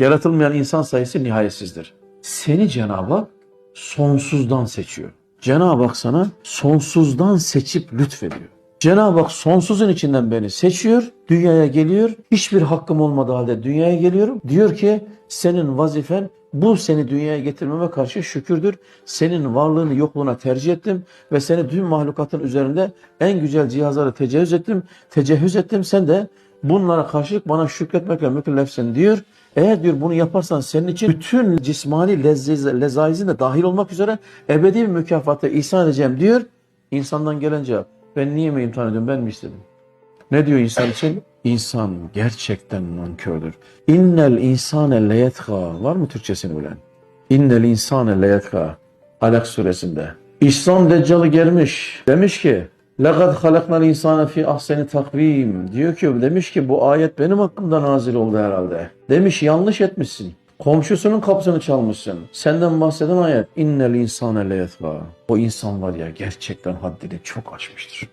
Yaratılmayan insan sayısı nihayetsizdir. Seni Cenab-ı Hak sonsuzdan seçiyor. Cenab-ı Hak sana sonsuzdan seçip lütfediyor. Cenab-ı Hak sonsuzun içinden beni seçiyor, dünyaya geliyor. Hiçbir hakkım olmadığı halde dünyaya geliyorum. Diyor ki senin vazifen bu seni dünyaya getirmeme karşı şükürdür. Senin varlığını yokluğuna tercih ettim ve seni tüm mahlukatın üzerinde en güzel cihazlara tecavüz ettim, tecehüz ettim. Sen de bunlara karşılık bana şükretmekle mükellefsin diyor. Eğer diyor bunu yaparsan senin için bütün cismani lezaizin de dahil olmak üzere ebedi bir mükafatı ihsan edeceğim diyor. İnsandan gelen cevap. Ben niye mi imtihan ediyorum ben mi istedim? Ne diyor insan için? İnsan gerçekten nankördür. İnnel insane leyetha. Var mı Türkçesini bilen? İnnel insane leyetha. Alak suresinde. İslam Deccal'ı gelmiş. Demiş ki لَقَدْ خَلَقْنَا الْاِنْسَانَ فِي ahseni takvim. Diyor ki demiş ki bu ayet benim hakkımda nazil oldu herhalde. Demiş yanlış etmişsin. Komşusunun kapısını çalmışsın. Senden bahseden ayet. İnnel insane leyetha. O insan var ya gerçekten haddini çok aşmıştır.